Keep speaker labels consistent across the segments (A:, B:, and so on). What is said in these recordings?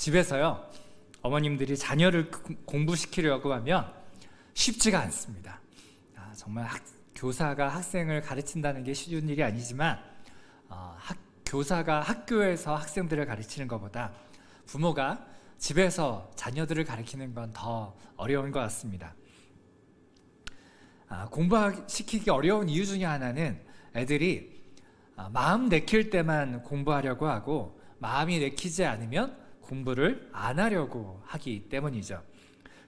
A: 집에서요 어머님들이 자녀를 그 공부시키려고 하면 쉽지가 않습니다. 아, 정말 학, 교사가 학생을 가르친다는 게 쉬운 일이 아니지만 어, 학, 교사가 학교에서 학생들을 가르치는 것보다 부모가 집에서 자녀들을 가르치는 건 더 어려운 것 같습니다. 아, 공부시키기 어려운 이유 중에 하나는 애들이 아, 마음 내킬 때만 공부하려고 하고 마음이 내키지 않으면 공부를 안 하려고 하기 때문이죠.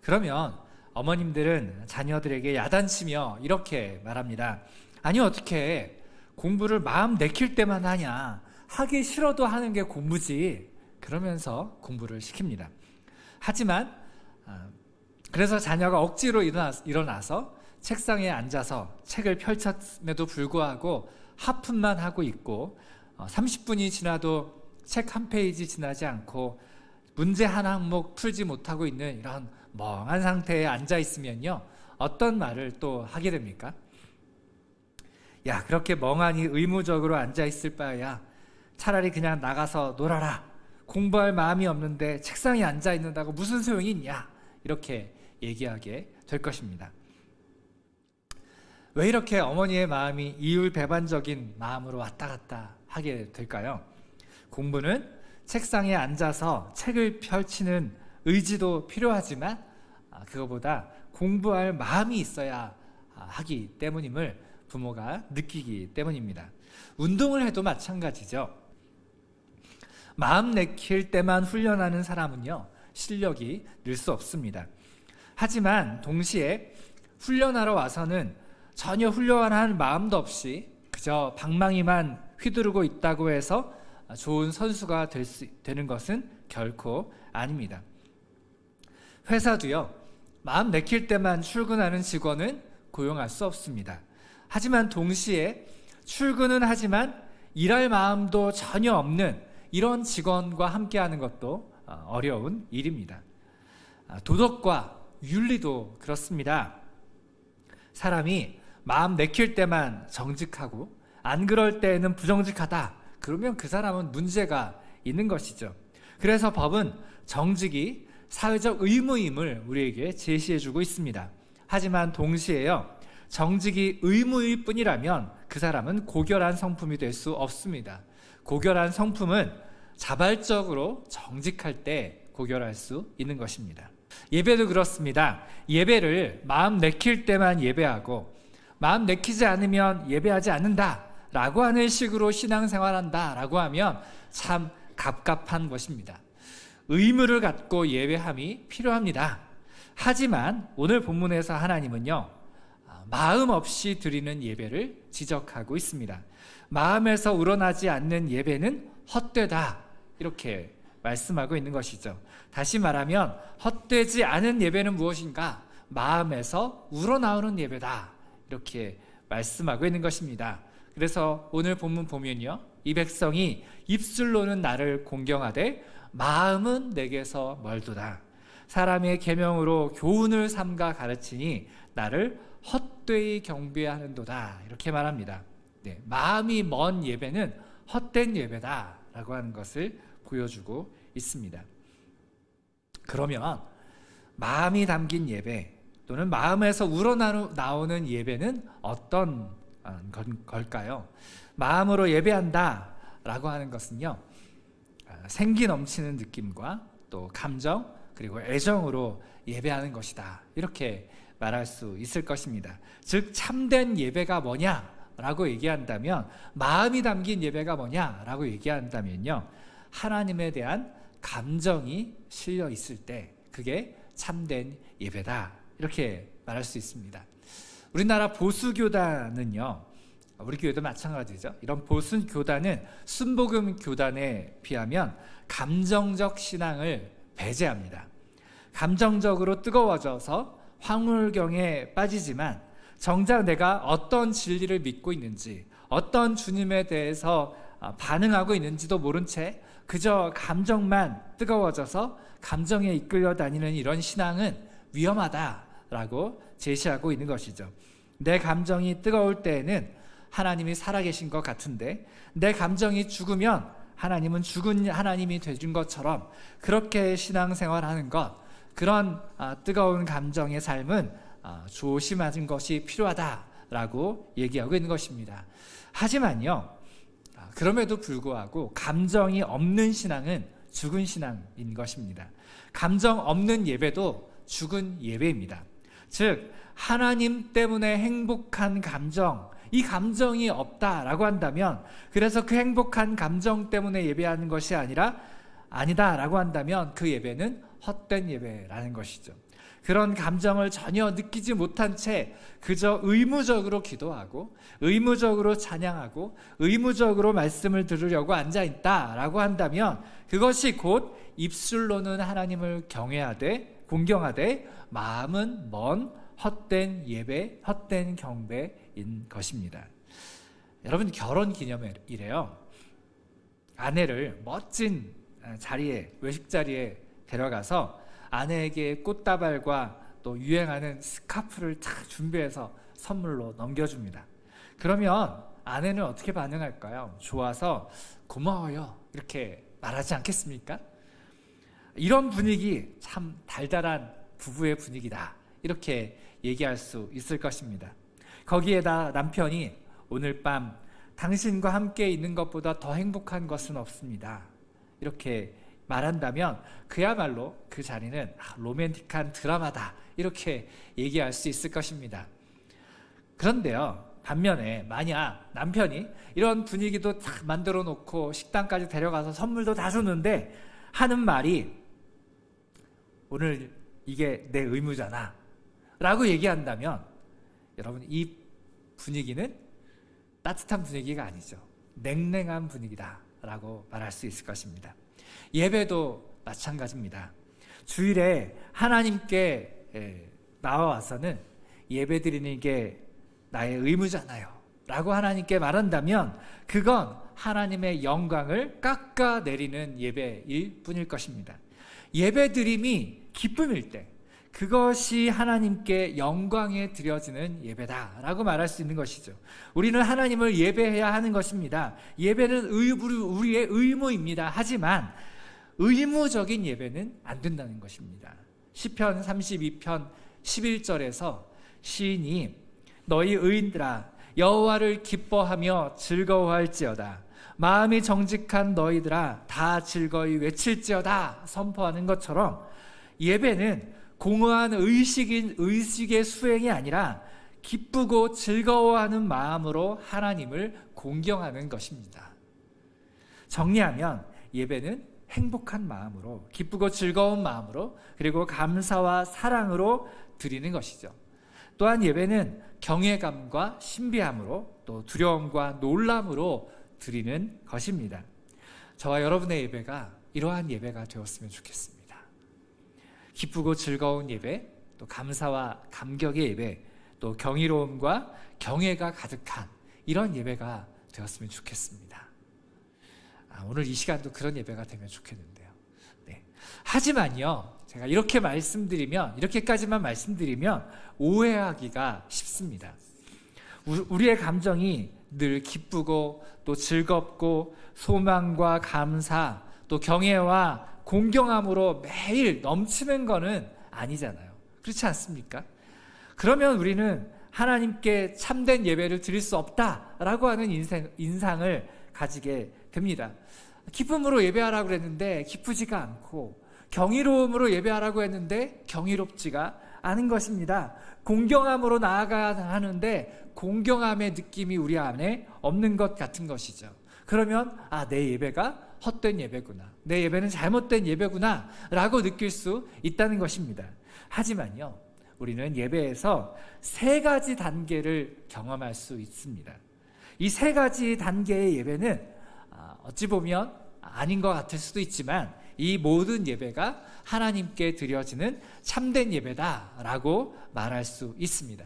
A: 그러면 어머님들은 자녀들에게 야단치며 이렇게 말합니다. 아니 어떻게 공부를 마음 내킬 때만 하냐? 하기 싫어도 하는 게 공부지. 그러면서 공부를 시킵니다. 하지만 아, 그래서 자녀가 억지로 일어나, 일어나서 책상에 앉아서 책을 펼쳤음에도 불구하고 하품만 하고 있고 30분이 지나도 책 한 페이지 지나지 않고 문제 한 항목 풀지 못하고 있는 이런 멍한 상태에 앉아 있으면요 어떤 말을 또 하게 됩니까? 야 그렇게 멍하니 의무적으로 앉아 있을 바에야 차라리 그냥 나가서 놀아라 공부할 마음이 없는데 책상에 앉아 있는다고 무슨 소용이 있냐 이렇게 얘기하게 될 것입니다. 왜 이렇게 어머니의 마음이 이율 배반적인 마음으로 왔다 갔다 하게 될까요? 공부는 책상에 앉아서 책을 펼치는 의지도 필요하지만 아, 그거보다 공부할 마음이 있어야 하기 때문임을 부모가 느끼기 때문입니다. 운동을 해도 마찬가지죠. 마음 내킬 때만 훈련하는 사람은요, 실력이 늘 수 없습니다. 하지만 동시에 훈련하러 와서는 전혀 훈련한 마음도 없이 그저 방망이만 휘두르고 있다고 해서 좋은 선수가 될 수, 되는 것은 결코 아닙니다. 회사도요, 마음 내킬 때만 출근하는 직원은 고용할 수 없습니다. 하지만 동시에 출근은 하지만 일할 마음도 전혀 없는 이런 직원과 함께하는 것도 어, 어려운 일입니다. 아, 도덕과 윤리도 그렇습니다. 사람이 마음 내킬 때만 정직하고 안 그럴 때에는 부정직하다. 그러면 그 사람은 문제가 있는 것이죠. 그래서 법은 정직이 사회적 의무임을 우리에게 제시해 주고 있습니다. 하지만 동시에요. 정직이 의무일 뿐이라면 그 사람은 고결한 성품이 될 수 없습니다. 고결한 성품은 자발적으로 정직할 때 고결할 수 있는 것입니다. 예배도 그렇습니다. 예배를 마음 내킬 때만 예배하고 마음 내키지 않으면 예배하지 않는다 라고 하는 식으로 신앙생활한다 라고 하면 참 갑갑한 것입니다. 의무를 갖고 예배함이 필요합니다. 하지만 오늘 본문에서 하나님은요, 마음 없이 드리는 예배를 지적하고 있습니다. 마음에서 우러나지 않는 예배는 헛되다. 이렇게 말씀하고 있는 것이죠. 다시 말하면 헛되지 않은 예배는 무엇인가? 마음에서 우러나오는 예배다. 이렇게 말씀하고 있는 것입니다. 그래서 오늘 본문 보면요. 이 백성이 입술로는 나를 공경하되 마음은 내게서 멀도다. 사람의 계명으로 교훈을 삼가 가르치니 나를 헛되이 경배하는도다. 이렇게 말합니다. 네, 마음이 먼 예배는 헛된 예배다라고 하는 것을 보여주고 있습니다. 그러면 마음이 담긴 예배 또는 마음에서 우러나오는 예배는 어떤 아, 걸까요? 마음으로 예배한다 라고 하는 것은요 아, 생기 넘치는 느낌과 또 감정 그리고 애정으로 예배하는 것이다 이렇게 말할 수 있을 것입니다. 즉 참된 예배가 뭐냐 라고 얘기한다면 마음이 담긴 예배가 뭐냐 라고 얘기한다면요 하나님에 대한 감정이 실려 있을 때 그게 참된 예배다 이렇게 말할 수 있습니다. 우리나라 보수 교단은요. 우리 교회도 마찬가지죠. 이런 보수 교단은 순복음 교단에 비하면 감정적 신앙을 배제합니다. 감정적으로 뜨거워져서 황홀경에 빠지지만 정작 내가 어떤 진리를 믿고 있는지, 어떤 주님에 대해서 반응하고 있는지도 모른 채 그저 감정만 뜨거워져서 감정에 이끌려 다니는 이런 신앙은 위험하다 라고 제시하고 있는 것이죠. 내 감정이 뜨거울 때에는 하나님이 살아계신 것 같은데 내 감정이 죽으면 하나님은 죽은 하나님이 되준 것처럼 그렇게 신앙생활 하는 것 그런 아, 뜨거운 감정의 삶은 아, 조심하는 것이 필요하다라고 얘기하고 있는 것입니다. 하지만요, 아, 그럼에도 불구하고 감정이 없는 신앙은 죽은 신앙인 것입니다. 감정 없는 예배도 죽은 예배입니다. 즉, 하나님 때문에 행복한 감정, 이 감정이 없다라고 한다면, 그래서 그 행복한 감정 때문에 예배하는 것이 아니라 아니다라고 한다면 그 예배는 헛된 예배라는 것이죠. 그런 감정을 전혀 느끼지 못한 채 그저 의무적으로 기도하고 의무적으로 찬양하고 의무적으로 말씀을 들으려고 앉아 있다라고 한다면 그것이 곧 입술로는 하나님을 경외하되 공경하되 마음은 먼 헛된 예배, 헛된 경배인 것입니다. 여러분 결혼 기념일이래요. 아내를 멋진 자리에 외식 자리에 데려가서 아내에게 꽃다발과 또 유행하는 스카프를 다 준비해서 선물로 넘겨줍니다. 그러면 아내는 어떻게 반응할까요? 좋아서 고마워요. 이렇게 말하지 않겠습니까? 이런 분위기 참 달달한 부부의 분위기다. 이렇게 얘기할 수 있을 것입니다. 거기에다 남편이 오늘 밤 당신과 함께 있는 것보다 더 행복한 것은 없습니다. 이렇게 말한다면 그야말로 그 자리는 아, 로맨틱한 드라마다 이렇게 얘기할 수 있을 것입니다. 그런데요, 반면에 만약 남편이 이런 분위기도 딱 만들어 놓고 식당까지 데려가서 선물도 다 주는데 하는 말이 오늘 이게 내 의무잖아 라고 얘기한다면 여러분 이 분위기는 따뜻한 분위기가 아니죠. 냉랭한 분위기다 라고 말할 수 있을 것입니다. 예배도 마찬가지입니다. 주일에 하나님께 예, 나와와서는 예배 드리는 게 나의 의무잖아요. 라고 하나님께 말한다면 그건 하나님의 영광을 깎아내리는 예배일 뿐일 것입니다. 예배 드림이 기쁨일 때 그것이 하나님께 영광에 드려지는 예배다라고 말할 수 있는 것이죠. 우리는 하나님을 예배해야 하는 것입니다. 예배는 우리의 의무입니다. 하지만 의무적인 예배는 안 된다는 것입니다. 시편 32편 11절에서 시인이 너희 의인들아 여호와를 기뻐하며 즐거워할지어다 마음이 정직한 너희들아 다 즐거이 외칠지어다 선포하는 것처럼 예배는 공허한 의식인 의식의 수행이 아니라 기쁘고 즐거워하는 마음으로 하나님을 공경하는 것입니다. 정리하면 예배는 행복한 마음으로 기쁘고 즐거운 마음으로 그리고 감사와 사랑으로 드리는 것이죠. 또한 예배는 경외감과 신비함으로 또 두려움과 놀람으로 드리는 것입니다. 저와 여러분의 예배가 이러한 예배가 되었으면 좋겠습니다. 기쁘고 즐거운 예배, 또 감사와 감격의 예배, 또 경이로움과 경외가 가득한 이런 예배가 되었으면 좋겠습니다. 아, 오늘 이 시간도 그런 예배가 되면 좋겠는데요. 네. 하지만요, 제가 이렇게 말씀드리면, 이렇게까지만 말씀드리면 오해하기가 쉽습니다. 우리의 감정이 늘 기쁘고 또 즐겁고 소망과 감사 또 경애와 공경함으로 매일 넘치는 거는 아니잖아요. 그렇지 않습니까? 그러면 우리는 하나님께 참된 예배를 드릴 수 없다라고 하는 인생, 인상을 가지게 됩니다. 기쁨으로 예배하라고 그랬는데 기쁘지가 않고 경이로움으로 예배하라고 했는데 경이롭지가 않은 것입니다. 공경함으로 나아가야 하는데 공경함의 느낌이 우리 안에 없는 것 같은 것이죠. 그러면 아, 내 예배가 헛된 예배구나. 내 예배는 잘못된 예배구나. 라고 느낄 수 있다는 것입니다. 하지만요, 우리는 예배에서 세 가지 단계를 경험할 수 있습니다. 이 세 가지 단계의 예배는 아, 어찌 보면 아닌 것 같을 수도 있지만 이 모든 예배가 하나님께 드려지는 참된 예배다라고 말할 수 있습니다.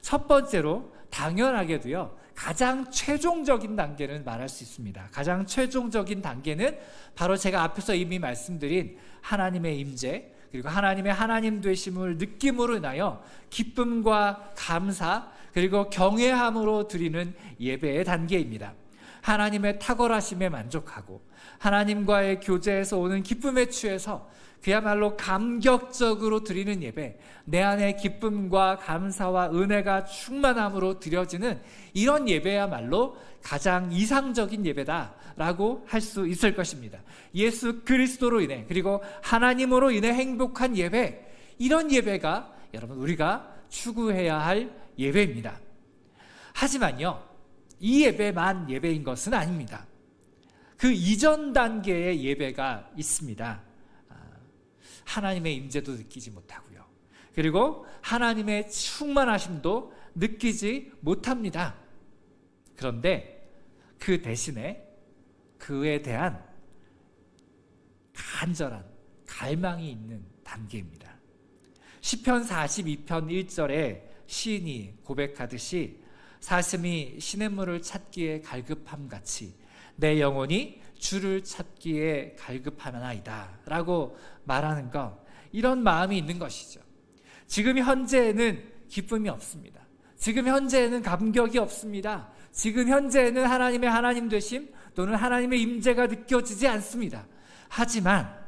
A: 첫 번째로 당연하게도요. 가장 최종적인 단계는 말할 수 있습니다. 가장 최종적인 단계는 바로 제가 앞에서 이미 말씀드린 하나님의 임재 그리고 하나님의 하나님 되심을 느낌으로 인하여 기쁨과 감사 그리고 경외함으로 드리는 예배의 단계입니다. 하나님의 탁월하심에 만족하고 하나님과의 교제에서 오는 기쁨에 취해서 그야말로 감격적으로 드리는 예배, 내 안에 기쁨과 감사와 은혜가 충만함으로 드려지는 이런 예배야말로 가장 이상적인 예배다라고 할 수 있을 것입니다. 예수 그리스도로 인해 그리고 하나님으로 인해 행복한 예배, 이런 예배가 여러분 우리가 추구해야 할 예배입니다. 하지만요, 이 예배만 예배인 것은 아닙니다. 그 이전 단계의 예배가 있습니다. 아, 하나님의 임재도 느끼지 못하고요. 그리고 하나님의 충만하심도 느끼지 못합니다. 그런데 그 대신에 그에 대한 간절한 갈망이 있는 단계입니다. 시편 42편 1절에 시인이 고백하듯이 사슴이 시냇물을 찾기에 갈급함 같이 내 영혼이 주를 찾기에 갈급하나이다 라고 말하는 것 이런 마음이 있는 것이죠. 지금 현재에는 기쁨이 없습니다. 지금 현재에는 감격이 없습니다. 지금 현재에는 하나님의 하나님 되심 또는 하나님의 임재가 느껴지지 않습니다. 하지만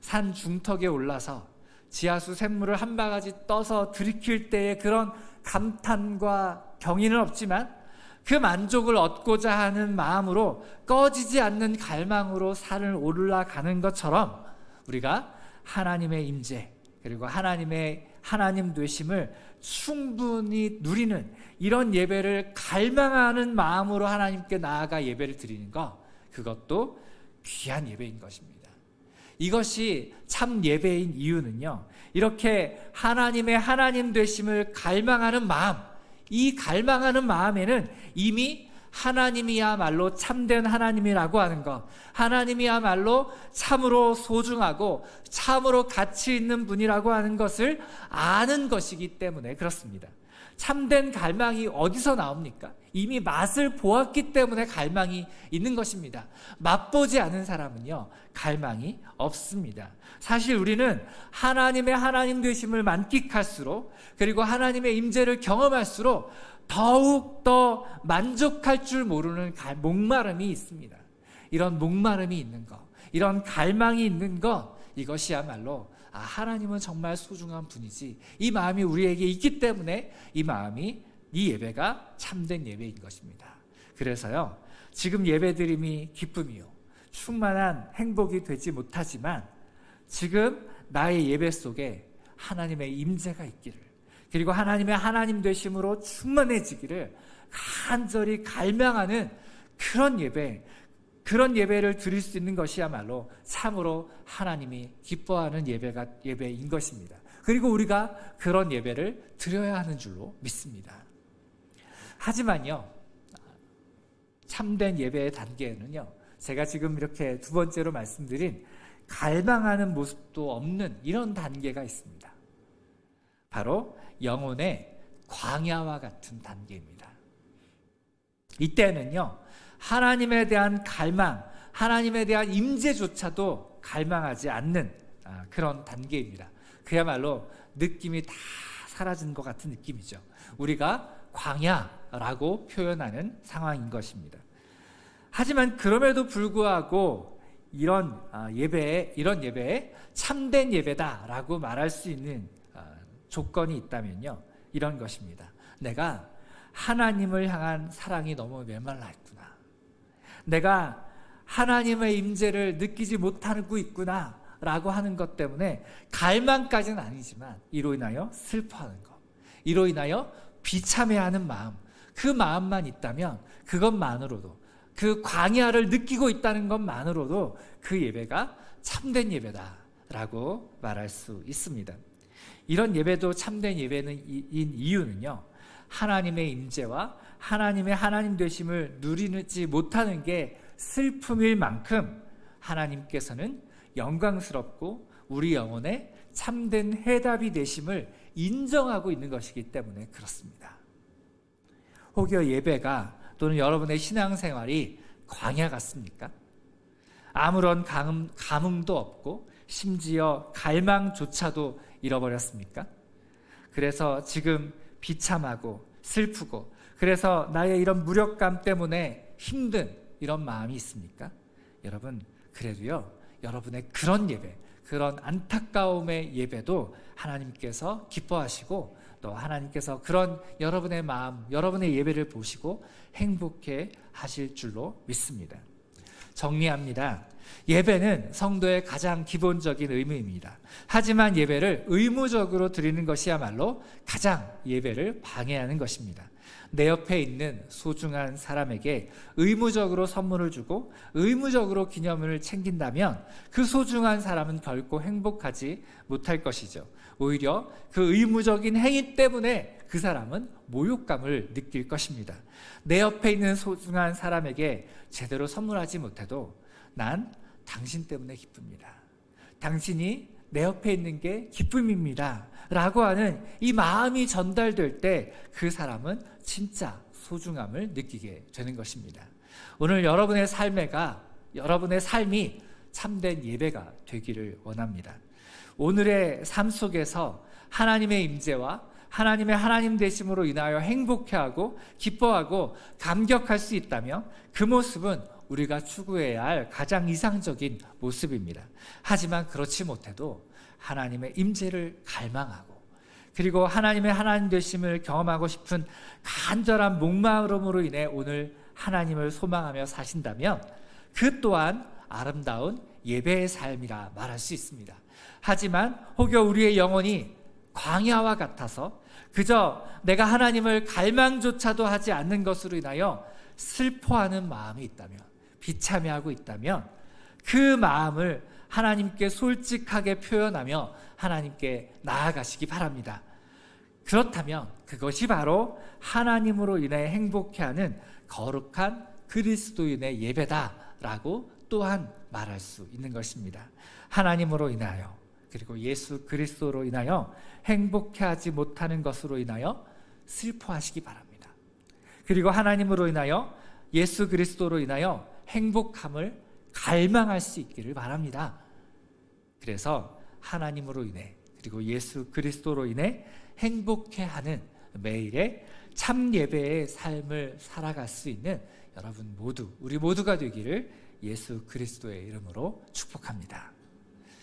A: 산 중턱에 올라서 지하수 샘물을 한 바가지 떠서 들이킬 때의 그런 감탄과 경의는 없지만 그 만족을 얻고자 하는 마음으로 꺼지지 않는 갈망으로 산을 올라가는 것처럼 우리가 하나님의 임재 그리고 하나님의 하나님 되심을 충분히 누리는 이런 예배를 갈망하는 마음으로 하나님께 나아가 예배를 드리는 것 그것도 귀한 예배인 것입니다. 이것이 참 예배인 이유는요. 이렇게 하나님의 하나님 되심을 갈망하는 마음, 이 갈망하는 마음에는 이미 하나님이야말로 참된 하나님이라고 하는 것, 하나님이야말로 참으로 소중하고 참으로 가치 있는 분이라고 하는 것을 아는 것이기 때문에 그렇습니다. 참된 갈망이 어디서 나옵니까? 이미 맛을 보았기 때문에 갈망이 있는 것입니다. 맛보지 않은 사람은요, 갈망이 없습니다. 사실 우리는 하나님의 하나님 되심을 만끽할수록, 그리고 하나님의 임재를 경험할수록 더욱 더 만족할 줄 모르는 목마름이 있습니다. 이런 목마름이 있는 것, 이런 갈망이 있는 것, 이것이야말로 아, 하나님은 정말 소중한 분이지. 이 마음이 우리에게 있기 때문에 이 마음이 이 예배가 참된 예배인 것입니다. 그래서요, 지금 예배드림이 기쁨이요. 충만한 행복이 되지 못하지만 지금 나의 예배 속에 하나님의 임재가 있기를 그리고 하나님의 하나님 되심으로 충만해지기를 간절히 갈망하는 그런 예배, 그런 예배를 드릴 수 있는 것이야말로 참으로 하나님이 기뻐하는 예배가 예배인 것입니다. 그리고 우리가 그런 예배를 드려야 하는 줄로 믿습니다. 하지만요, 참된 예배의 단계에는요, 제가 지금 이렇게 두 번째로 말씀드린 갈망하는 모습도 없는 이런 단계가 있습니다. 바로 영혼의 광야와 같은 단계입니다. 이때는요, 하나님에 대한 갈망, 하나님에 대한 임재조차도 갈망하지 않는 아, 그런 단계입니다. 그야말로 느낌이 다 사라진 것 같은 느낌이죠. 우리가 광야라고 표현하는 상황인 것입니다. 하지만 그럼에도 불구하고 이런 아, 예배에 이런 예배에 참된 예배다라고 말할 수 있는 아, 조건이 있다면요. 이런 것입니다. 내가 하나님을 향한 사랑이 너무 있구나. 내가 하나님의 임재를 느끼지 못하고 있구나. 라고 하는 것 때문에 갈망까지는 아니지만 이로 인하여 슬퍼하는 것, 이로 인하여 비참해하는 마음, 그 마음만 있다면 그것만으로도 그 광야를 느끼고 있다는 것만으로도 그 예배가 참된 예배다라고 말할 수 있습니다. 이런 예배도 참된 예배인 이유는요. 하나님의 임재와 하나님의 하나님 되심을 누리지 못하는 게 슬픔일 만큼 하나님께서는 영광스럽고 우리 영혼의 참된 해답이 되심을 인정하고 있는 것이기 때문에 그렇습니다. 혹여 예배가 또는 여러분의 신앙생활이 광야 같습니까? 아무런 감흥, 감흥도 없고 심지어 갈망조차도 잃어버렸습니까? 그래서 지금 비참하고 슬프고 그래서 나의 이런 무력감 때문에 힘든 이런 마음이 있습니까? 여러분, 그래도요, 여러분의 그런 예배, 그런 안타까움의 예배도 하나님께서 기뻐하시고 또 하나님께서 그런 여러분의 마음, 여러분의 예배를 보시고 행복해 하실 줄로 믿습니다. 정리합니다. 예배는 성도의 가장 기본적인 의무입니다. 하지만 예배를 의무적으로 드리는 것이야말로 가장 예배를 방해하는 것입니다. 내 옆에 있는 소중한 사람에게 의무적으로 선물을 주고 의무적으로 기념을 챙긴다면 그 소중한 사람은 결코 행복하지 못할 것이죠. 오히려 그 의무적인 행위 때문에 그 사람은 모욕감을 느낄 것입니다. 내 옆에 있는 소중한 사람에게 제대로 선물하지 못해도 난 당신 때문에 기쁩니다. 당신이 내 옆에 있는 게 기쁨입니다. 라고 하는 이 마음이 전달될 때 그 사람은 진짜 소중함을 느끼게 되는 것입니다. 오늘 여러분의 삶에가 여러분의 삶이 참된 예배가 되기를 원합니다. 오늘의 삶 속에서 하나님의 임재와 하나님의 하나님 되심으로 인하여 행복해하고 기뻐하고 감격할 수 있다면 그 모습은 우리가 추구해야 할 가장 이상적인 모습입니다. 하지만 그렇지 못해도 하나님의 임재를 갈망하고 그리고 하나님의 하나님 되심을 경험하고 싶은 간절한 목마름으로 인해 오늘 하나님을 소망하며 사신다면 그 또한 아름다운 예배의 삶이라 말할 수 있습니다. 하지만 혹여 우리의 영혼이 광야와 같아서 그저 내가 하나님을 갈망조차도 하지 않는 것으로 인하여 슬퍼하는 마음이 있다면 비참해하고 있다면 그 마음을 하나님께 솔직하게 표현하며 하나님께 나아가시기 바랍니다. 그렇다면 그것이 바로 하나님으로 인해 행복해하는 거룩한 그리스도인의 예배다라고 또한 말할 수 있는 것입니다. 하나님으로 인하여 그리고 예수 그리스도로 인하여 행복해하지 못하는 것으로 인하여 슬퍼하시기 바랍니다. 그리고 하나님으로 인하여 예수 그리스도로 인하여 행복함을 갈망할 수 있기를 바랍니다. 그래서 하나님으로 인해 그리고 예수 그리스도로 인해 행복해 하는 매일의 참 예배의 삶을 살아갈 수 있는 여러분 모두 우리 모두가 되기를 예수 그리스도의 이름으로 축복합니다.